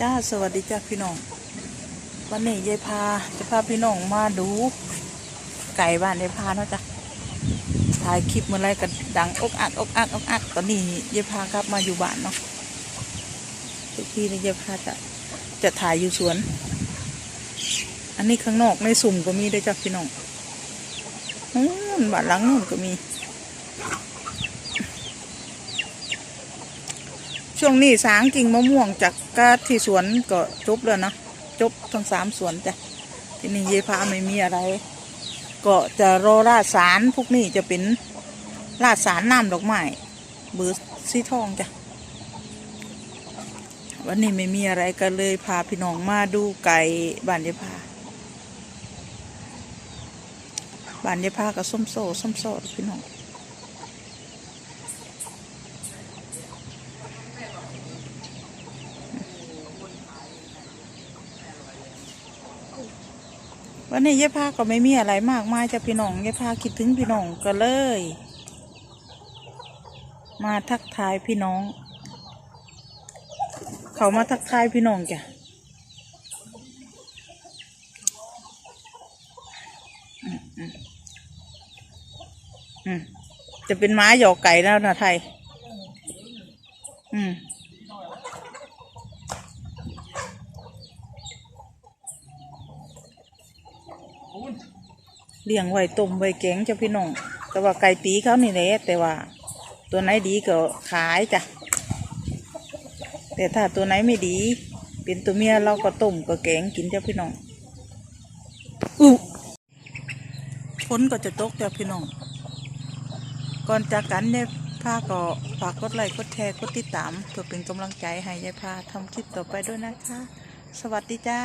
จ้าสวัสดีจ้าพี่น้อง วันนี้ยายพาจะพาพี่น้องมาดู ไก่บ้านยายพาเนาะจ้ะถ่ายคลิปเมื่อไรก็ดังอกอักอกอักอกอักตอนนี้ยายพากลับมาอยู่บ้านเนาะทุกทีนี่ยายพาจะจะถ่ายอยู่สวน อันนี้ข้างนอกในสุ่มก็มีด้วยจ้ะพี่น้องนู่นบ้านหลังนู่นก็มี ช่วงนี้สางกิ่งมะม่วงจากกาที่สวนก็จบแล้วนะจบทั้งสามสวนจ้ะที่นี่เยพาไม่มีอะไร ก็จะรอราดสารพวกนี้จะเป็นราดสารน้ำดอกไม้เบอร์สีทองจ้ะวันนี้ไม่มีอะไรก็เลยพาพี่น้องมาดูไก่บ้านยายพาบ้านยายพากับส้มโซ่ส้มโซ่พี่น้อง วันนี้ยายพาก็ไม่มีอะไรมากมายจะพี่น้องยายพาคิดถึงพี่น้องก็เลย มาทักทายพี่น้อง เขามาทักทายพี่น้องจ้ะจะเป็นม้าหยอกไก่แล้วนะไทย อืม เลี้ยงไว้ต้มไว้แกงเจ้ะพี่น้อง แต่ว่าไก่ตีเขานี่แหละแต่ว่า ตัวไหนดีก็ขายจ้ะ แต่ถ้าตัวไหนไม่ดี เป็นตัวเมียเราก็ต้มก็แกงกินเจ้ะพี่น้องอู้ฝนก็จะตกเจ้ะพี่น้อง ก่อนจากกันเนี่ยพาก็ฝากกดไลค์กดแชร์กดติดตามเพื่อเป็นกำลังใจให้ยายพาทำคลิปต่อไปด้วยนะคะ สวัสดีจ้า